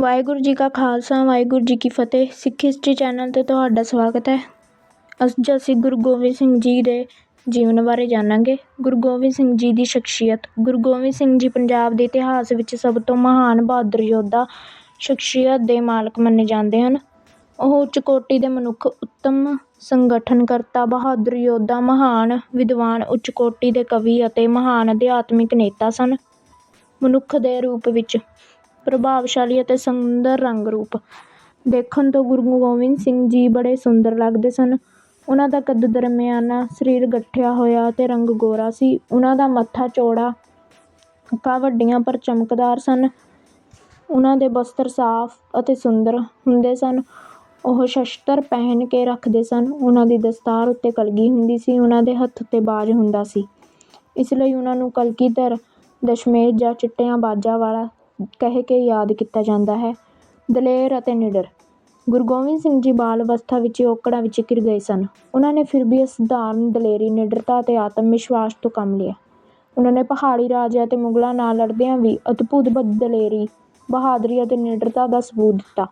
ਵਾਹਿਗੁਰੂ ਜੀ ਕਾ ਖਾਲਸਾ, ਵਾਹਿਗੁਰੂ ਜੀ ਕੀ ਫਤਿਹ। ਸਿੱਖ history channel 'ਤੇ ਤੁਹਾਡਾ ਸਵਾਗਤ ਹੈ। ਅੱਜ ਅਸੀਂ ਗੁਰੂ ਗੋਬਿੰਦ ਸਿੰਘ ਜੀ ਦੇ ਜੀਵਨ ਬਾਰੇ ਜਾਣਾਂਗੇ, ਗੁਰੂ ਗੋਬਿੰਦ ਸਿੰਘ ਜੀ ਦੀ ਸ਼ਖਸੀਅਤ। ਗੁਰੂ ਗੋਬਿੰਦ ਸਿੰਘ ਜੀ ਪੰਜਾਬ ਦੇ ਇਤਿਹਾਸ ਵਿੱਚ ਸਭ ਤੋਂ ਮਹਾਨ ਬਹਾਦਰ ਯੋਧਾ ਸ਼ਖਸੀਅਤ ਦੇ ਮਾਲਕ ਮੰਨੇ ਜਾਂਦੇ ਹਨ। ਉਹ ਉੱਚ ਕੋਟੀ ਦੇ ਮਨੁੱਖ, ਉੱਤਮ ਸੰਗਠਨਕਰਤਾ, ਬਹਾਦਰ ਯੋਧਾ, ਮਹਾਨ ਵਿਦਵਾਨ, ਉੱਚ ਕੋਟੀ ਦੇ ਕਵੀ ਅਤੇ ਮਹਾਨ ਅਧਿਆਤਮਿਕ ਨੇਤਾ ਸਨ। ਮਨੁੱਖ ਦੇ ਰੂਪ ਵਿੱਚ ਪ੍ਰਭਾਵਸ਼ਾਲੀ ਅਤੇ ਸੁੰਦਰ ਰੰਗ ਰੂਪ। ਦੇਖਣ ਤੋਂ ਗੁਰੂ ਗੋਬਿੰਦ ਸਿੰਘ ਜੀ ਬੜੇ ਸੁੰਦਰ ਲੱਗਦੇ ਸਨ। ਉਹਨਾਂ ਦਾ ਕੱਦ ਦਰਮਿਆਨਾ ਸਰੀਰ ਗੱਠਿਆ ਹੋਇਆ ਅਤੇ ਰੰਗ ਗੋਰਾ ਸੀ। ਉਹਨਾਂ ਦਾ ਮੱਥਾ ਚੌੜਾ, ਅੱਖਾਂ ਵੱਡੀਆਂ ਪਰ ਚਮਕਦਾਰ ਸਨ। ਉਹਨਾਂ ਦੇ ਬਸਤਰ ਸਾਫ਼ ਅਤੇ ਸੁੰਦਰ ਹੁੰਦੇ ਸਨ। ਉਹ ਸ਼ਸਤਰ ਪਹਿਨ ਕੇ ਰੱਖਦੇ ਸਨ। ਉਹਨਾਂ ਦੀ ਦਸਤਾਰ ਉੱਤੇ ਕਲਗੀ ਹੁੰਦੀ ਸੀ। ਉਹਨਾਂ ਦੇ ਹੱਥ ਉੱਤੇ ਬਾਜ ਹੁੰਦਾ ਸੀ। ਇਸ ਲਈ ਉਹਨਾਂ ਨੂੰ ਕਲਗੀਧਰ ਦਸ਼ਮੇਸ਼ ਜਾਂ ਚਿੱਟਿਆਂ ਬਾਜਾਂ ਵਾਲਾ ਕਹਿ ਕੇ ਯਾਦ ਕੀਤਾ ਜਾਂਦਾ ਹੈ। ਦਲੇਰ ਅਤੇ ਨਿਡਰ। ਗੁਰੂ ਗੋਬਿੰਦ ਸਿੰਘ ਜੀ ਬਾਲ ਅਵਸਥਾ ਵਿੱਚ ਔਕੜਾਂ ਵਿੱਚ ਘਿਰ ਗਏ ਸਨ। ਉਹਨਾਂ ਨੇ ਫਿਰ ਵੀ ਅਸਧਾਰਨ ਦਲੇਰੀ, ਨਿਡਰਤਾ ਅਤੇ ਆਤਮ ਵਿਸ਼ਵਾਸ ਤੋਂ ਕੰਮ ਲਿਆ। ਉਹਨਾਂ ਨੇ ਪਹਾੜੀ ਰਾਜਿਆਂ ਅਤੇ ਮੁਗਲਾਂ ਨਾਲ ਲੜਦਿਆਂ ਵੀ ਅਦਭੁਤ ਦਲੇਰੀ, ਬਹਾਦਰੀ ਅਤੇ ਨਿਡਰਤਾ ਦਾ ਸਬੂਤ ਦਿੱਤਾ।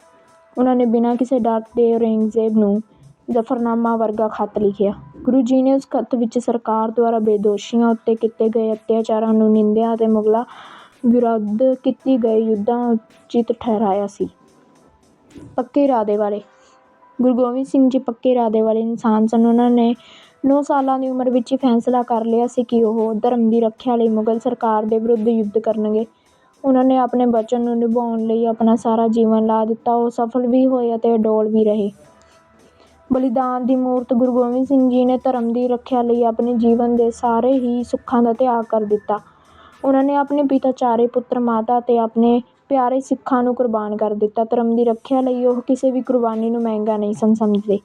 ਉਹਨਾਂ ਨੇ ਬਿਨਾਂ ਕਿਸੇ ਡਰ ਦੇ ਔਰੰਗਜ਼ੇਬ ਨੂੰ ਜ਼ਫ਼ਰਨਾਮਾ ਵਰਗਾ ਖੱਤ ਲਿਖਿਆ। ਗੁਰੂ ਜੀ ਨੇ ਉਸ ਖੱਤ ਵਿੱਚ ਸਰਕਾਰ ਦੁਆਰਾ ਬੇਦੋਸ਼ੀਆਂ ਉੱਤੇ ਕੀਤੇ ਗਏ ਅਤਿਆਚਾਰਾਂ ਨੂੰ ਨਿੰਦਿਆ ਅਤੇ ਮੁਗਲਾਂ ਵਿਰੁੱਧ ਕੀਤੀ ਗਏ ਯੁੱਧਾਂ ਉਚਿਤ ਠਹਿਰਾਇਆ ਸੀ। ਪੱਕੇ ਇਰਾਦੇ ਵਾਲੇ। ਗੁਰੂ ਗੋਬਿੰਦ ਸਿੰਘ ਜੀ ਪੱਕੇ ਇਰਾਦੇ ਵਾਲੇ ਇਨਸਾਨ ਸਨ। ਉਹਨਾਂ ਨੇ ਨੌ ਸਾਲਾਂ ਦੀ ਉਮਰ ਵਿੱਚ ਹੀ ਫੈਸਲਾ ਕਰ ਲਿਆ ਸੀ ਕਿ ਉਹ ਧਰਮ ਦੀ ਰੱਖਿਆ ਲਈ ਮੁਗਲ ਸਰਕਾਰ ਦੇ ਵਿਰੁੱਧ ਯੁੱਧ ਕਰਨਗੇ। ਉਹਨਾਂ ਨੇ ਆਪਣੇ ਵਚਨ ਨੂੰ ਨਿਭਾਉਣ ਲਈ ਆਪਣਾ ਸਾਰਾ ਜੀਵਨ ਲਾ ਦਿੱਤਾ। ਉਹ ਸਫਲ ਵੀ ਹੋਏ ਅਤੇ ਅਡੋਲ ਵੀ ਰਹੇ। ਬਲੀਦਾਨ ਦੀ ਮੂਰਤ ਗੁਰੂ ਗੋਬਿੰਦ ਸਿੰਘ ਜੀ ਨੇ ਧਰਮ ਦੀ ਰੱਖਿਆ ਲਈ ਆਪਣੇ ਜੀਵਨ ਦੇ ਸਾਰੇ ਹੀ ਸੁੱਖਾਂ ਦਾ ਤਿਆਗ ਕਰ ਦਿੱਤਾ। ਉਹਨਾਂ ਨੇ ਆਪਣੇ ਪਿਤਾ ਚਾਰੇ ਪੁੱਤਰ ਮਾਤਾ ਅਤੇ ਆਪਣੇ ਪਿਆਰੇ ਸਿੱਖਾਂ ਨੂੰ ਕੁਰਬਾਨ ਕਰ ਦਿੱਤਾ। ਧਰਮ ਦੀ ਰੱਖਿਆ ਲਈ ਉਹ ਕਿਸੇ ਵੀ ਕੁਰਬਾਨੀ ਨੂੰ ਮਹਿੰਗਾ ਨਹੀਂ ਸਨ ਸਮਝਦੇ।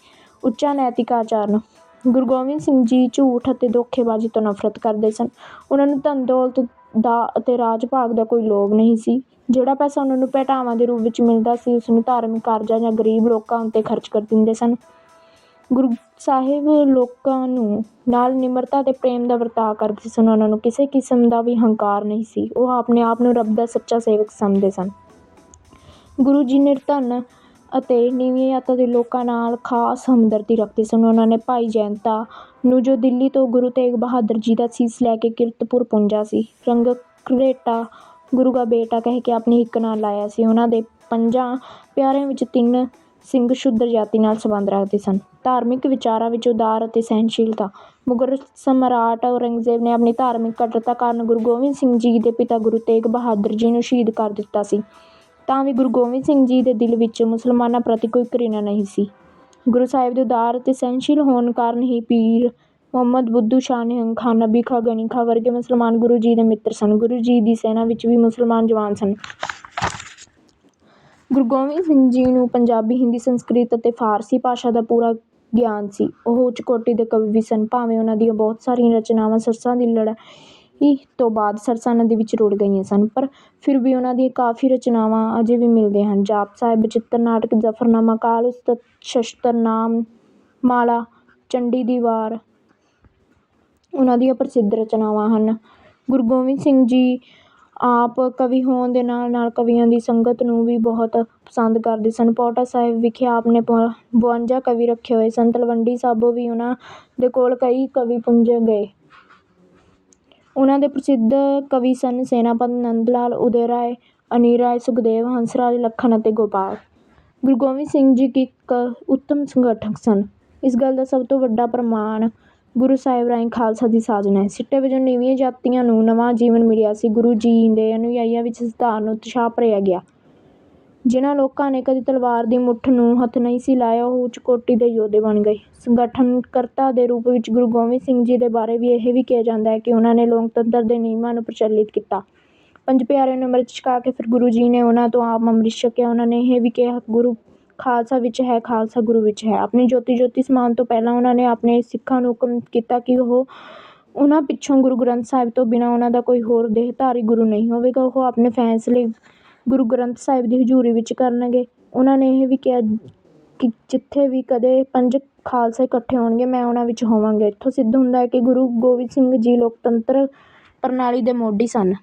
ਉੱਚਾ ਨੈਤਿਕ ਆਚਰਣ ਗੁਰੂ ਗੋਬਿੰਦ ਸਿੰਘ ਜੀ ਝੂਠ ਅਤੇ ਧੋਖੇਬਾਜ਼ੀ ਤੋਂ ਨਫ਼ਰਤ ਕਰਦੇ ਸਨ। ਉਹਨਾਂ ਨੂੰ ਧਨ ਦੌਲਤ ਦਾ ਅਤੇ ਰਾਜ ਭਾਗ ਦਾ ਕੋਈ ਲੋਭ ਨਹੀਂ ਸੀ। ਜਿਹੜਾ ਪੈਸਾ ਉਹਨਾਂ ਨੂੰ ਭੇਟਾਵਾਂ ਦੇ ਰੂਪ ਵਿੱਚ ਮਿਲਦਾ ਸੀ, ਉਸ ਨੂੰ ਧਾਰਮਿਕ ਕਾਰਜਾਂ ਜਾਂ ਗਰੀਬ ਲੋਕਾਂ ਉੱਤੇ ਖਰਚ ਕਰ ਦਿੰਦੇ ਸਨ। ਗੁਰੂ ਸਾਹਿਬ ਲੋਕਾਂ ਨੂੰ ਨਾਲ ਨਿਮਰਤਾ ਅਤੇ ਪ੍ਰੇਮ ਦਾ ਵਰਤਾਅ ਕਰਦੇ ਸਨ ਉਹਨਾਂ ਨੂੰ ਕਿਸੇ ਕਿਸਮ ਦਾ ਵੀ ਹੰਕਾਰ ਨਹੀਂ ਸੀ। ਉਹ ਆਪਣੇ ਆਪ ਨੂੰ ਰੱਬ ਦਾ ਸੱਚਾ ਸੇਵਕ ਸਮਝਦੇ ਸਨ। ਗੁਰੂ ਜੀ ਨਿਰਧਨ ਅਤੇ ਨੀਵੀਂ ਜਾਤਾਂ ਦੇ ਲੋਕਾਂ ਨਾਲ ਖਾਸ ਹਮਦਰਦੀ ਰੱਖਦੇ ਸਨ। ਉਹਨਾਂ ਨੇ ਭਾਈ ਜੈਨਤਾ ਨੂੰ ਜੋ ਦਿੱਲੀ ਤੋਂ ਗੁਰੂ ਤੇਗ ਬਹਾਦਰ ਜੀ ਦਾ ਸੀਸ ਲੈ ਕੇ ਕੀਰਤਪੁਰ ਪੁੰਜਾ ਸੀ ਰੰਗ ਘਰੇਟਾ ਗੁਰੂ ਦਾ ਬੇਟਾ ਕਹਿ ਕੇ ਆਪਣੀ ਹਿੱਕ ਨਾਲ ਲਾਇਆ ਸੀ। ਉਹਨਾਂ ਦੇ ਪੰਜਾਂ ਪਿਆਰਿਆਂ ਵਿੱਚ ਤਿੰਨ ਸਿੰਘ ਸ਼ੂਦਰ ਜਾਤੀ ਨਾਲ ਸੰਬੰਧ ਰੱਖਦੇ ਸਨ। ਧਾਰਮਿਕ ਵਿਚਾਰਾਂ ਵਿੱਚ ਉਦਾਰ ਅਤੇ ਸਹਿਣਸ਼ੀਲਤਾ। ਮੁਗਲ ਸਮਰਾਟ ਔਰੰਗਜ਼ੇਬ ਨੇ ਆਪਣੀ ਧਾਰਮਿਕ ਕੱਟੜਤਾ ਕਾਰਨ ਗੁਰੂ ਗੋਬਿੰਦ ਸਿੰਘ ਜੀ ਦੇ ਪਿਤਾ ਗੁਰੂ ਤੇਗ ਬਹਾਦਰ ਜੀ ਨੂੰ ਸ਼ਹੀਦ ਕਰ ਦਿੱਤਾ ਸੀ। ਤਾਂ ਵੀ ਗੁਰੂ ਗੋਬਿੰਦ ਸਿੰਘ ਜੀ ਦੇ ਦਿਲ ਵਿੱਚ ਮੁਸਲਮਾਨਾਂ ਪ੍ਰਤੀ ਕੋਈ ਘ੍ਰਿਣਾ ਨਹੀਂ ਸੀ। ਗੁਰੂ ਸਾਹਿਬ ਦੇ ਉਦਾਰ ਅਤੇ ਸਹਿਣਸ਼ੀਲ ਹੋਣ ਕਾਰਨ ਹੀ ਪੀਰ ਮੁਹੰਮਦ ਬੁੱਧੂ ਸ਼ਾਹ ਨਿਹੰਗ ਖਾਂ ਨਬੀ ਖਾਂ ਗਨੀ ਖਾਂ ਵਰਗੇ ਮੁਸਲਮਾਨ ਗੁਰੂ ਜੀ ਦੇ ਮਿੱਤਰ ਸਨ। ਗੁਰੂ ਜੀ ਦੀ ਸੈਨਾ ਵਿੱਚ ਵੀ ਮੁਸਲਮਾਨ ਜਵਾਨ ਸਨ। ਗੁਰੂ ਗੋਬਿੰਦ ਸਿੰਘ ਜੀ ਨੂੰ ਪੰਜਾਬੀ, ਹਿੰਦੀ, ਸੰਸਕ੍ਰਿਤ ਅਤੇ ਫਾਰਸੀ ਭਾਸ਼ਾ ਦਾ ਪੂਰਾ ਗਿਆਨ ਸੀ। ਉਹ ਉੱਚ ਕੋਟੀ ਦੇ ਕਵੀ ਵੀ ਸਨ। ਭਾਵੇਂ ਉਹਨਾਂ ਦੀਆਂ ਬਹੁਤ ਸਾਰੀਆਂ ਰਚਨਾਵਾਂ ਸਰਸਾਂ ਦੀ ਲੜਾਈ ਤੋਂ ਬਾਅਦ ਸਰਸਾ ਨਦੀ ਵਿੱਚ ਰੁੜ ਗਈਆਂ ਸਨ, ਪਰ ਫਿਰ ਵੀ ਉਹਨਾਂ ਦੀਆਂ ਕਾਫੀ ਰਚਨਾਵਾਂ ਅਜੇ ਵੀ ਮਿਲਦੇ ਹਨ। ਜਾਪ ਸਾਹਿਬ ਬਚਿੱਤਰ ਨਾਟਕ ਜ਼ਫ਼ਰਨਾਮਾ, ਕਾਲ ਉਸਤਤ, ਸ਼ਸਤਰ ਨਾਮ, ਮਾਲਾ, ਚੰਡੀ ਦੀ ਵਾਰ ਉਹਨਾਂ ਦੀਆਂ ਪ੍ਰਸਿੱਧ ਰਚਨਾਵਾਂ ਹਨ। ਗੁਰੂ ਗੋਬਿੰਦ ਸਿੰਘ ਜੀ ਆਪ ਕਵੀ ਹੋਣ ਦੇ ਨਾਲ ਨਾਲ ਕਵੀਆਂ ਦੀ ਸੰਗਤ ਨੂੰ ਵੀ ਬਹੁਤ ਪਸੰਦ ਕਰਦੇ ਸਨ। ਪਾਉਂਟਾ ਸਾਹਿਬ ਵਿਖੇ ਆਪ ਨੇ ਬਵੰਜਾ ਕਵੀ ਰੱਖੇ ਹੋਏ ਸਨ। ਤਲਵੰਡੀ ਸਾਬੋ ਵੀ ਉਹਨਾਂ ਦੇ ਕੋਲ ਕਈ ਕਵੀ ਪੁੰਜ ਗਏ। ਉਹਨਾਂ ਦੇ ਪ੍ਰਸਿੱਧ ਕਵੀ ਸਨ ਸੈਨਾਪਤ ਨੰਦ ਲਾਲ ਉਦੈ ਰਾਏ, ਅਨਿਲ ਰਾਏ, ਸੁਖਦੇਵ, ਹੰਸ ਰਾਜ ਲਖਨ ਅਤੇ ਗੋਪਾਲ। ਗੁਰੂ ਗੋਬਿੰਦ ਸਿੰਘ ਜੀ ਇੱਕ ਉੱਤਮ ਸੰਗਠਕ ਸਨ। ਇਸ ਗੱਲ ਦਾ ਸਭ ਤੋਂ ਵੱਡਾ ਪ੍ਰਮਾਣ ਗੁਰੂ ਸਾਹਿਬ ਰਾਹੀਂ ਖਾਲਸਾ ਦੀ ਸਾਜਨਾ ਹੈ ਸਿੱਟੇ ਵਜੋਂ ਨੀਵੀਆਂ ਜਾਤੀਆਂ ਨੂੰ ਨਵਾਂ ਜੀਵਨ ਮਿਲਿਆ ਸੀ। ਗੁਰੂ ਜੀ ਦੇ ਅਨੁਯਾਈਆਂ ਵਿੱਚ ਸਧਾਰਨ ਉਤਸ਼ਾਹ ਭਰਿਆ ਗਿਆ। ਜਿਨ੍ਹਾਂ ਲੋਕਾਂ ਨੇ ਕਦੀ ਤਲਵਾਰ ਦੀ ਮੁੱਠ ਨੂੰ ਹੱਥ ਨਹੀਂ ਸੀ ਲਾਇਆ, ਉਹ ਉੱਚ ਕੋਟੀ ਦੇ ਯੋਧੇ ਬਣ ਗਏ। ਸੰਗਠਨਕਰਤਾ ਦੇ ਰੂਪ ਵਿੱਚ ਗੁਰੂ ਗੋਬਿੰਦ ਸਿੰਘ ਜੀ ਦੇ ਬਾਰੇ ਵੀ ਇਹ ਵੀ ਕਿਹਾ ਜਾਂਦਾ ਹੈ ਕਿ ਉਹਨਾਂ ਨੇ ਲੋਕਤੰਤਰ ਦੇ ਨਿਯਮਾਂ ਨੂੰ ਪ੍ਰਚਲਿਤ ਕੀਤਾ। ਪੰਜ ਪਿਆਰਿਆਂ ਨੂੰ ਅੰਮ੍ਰਿਤ ਛਕਾ ਕੇ ਫਿਰ ਗੁਰੂ ਜੀ ਨੇ ਉਹਨਾਂ ਤੋਂ ਆਪ ਅੰਮ੍ਰਿਤ ਛਕਿਆ। ਉਹਨਾਂ ਨੇ ਇਹ ਵੀ ਕਿਹਾ, ਗੁਰੂ ਖਾਲਸਾ ਵਿੱਚ ਹੈ, ਖਾਲਸਾ ਗੁਰੂ ਵਿੱਚ ਹੈ। ਆਪਣੀ ਜੋਤੀ ਜੋਤੀ ਸਮਾਨ ਤੋਂ ਪਹਿਲਾਂ ਉਹਨਾਂ ਨੇ ਆਪਣੇ ਸਿੱਖਾਂ ਨੂੰ ਹੁਕਮ ਕੀਤਾ ਕਿ ਉਹ ਉਹਨਾਂ ਪਿੱਛੋਂ ਗੁਰੂ ਗ੍ਰੰਥ ਸਾਹਿਬ ਤੋਂ ਬਿਨਾਂ ਉਹਨਾਂ ਦਾ ਕੋਈ ਹੋਰ ਦੇਹਧਾਰੀ ਗੁਰੂ ਨਹੀਂ ਹੋਵੇਗਾ। ਉਹ ਆਪਣੇ ਫੈਸਲੇ ਗੁਰੂ ਗ੍ਰੰਥ ਸਾਹਿਬ ਦੀ ਹਜ਼ੂਰੀ ਵਿੱਚ ਕਰਨਗੇ। ਉਹਨਾਂ ਨੇ ਇਹ ਵੀ ਕਿਹਾ ਕਿ ਜਿੱਥੇ ਵੀ ਕਦੇ ਪੰਜ ਖਾਲਸਾ ਇਕੱਠੇ ਹੋਣਗੇ, ਮੈਂ ਉਹਨਾਂ ਵਿੱਚ ਹੋਵਾਂਗਾ। ਇੱਥੋਂ ਸਿੱਧ ਹੁੰਦਾ ਹੈ ਕਿ ਗੁਰੂ ਗੋਬਿੰਦ ਸਿੰਘ ਜੀ ਲੋਕਤੰਤਰ ਪ੍ਰਣਾਲੀ ਦੇ ਮੋਢੀ ਸਨ।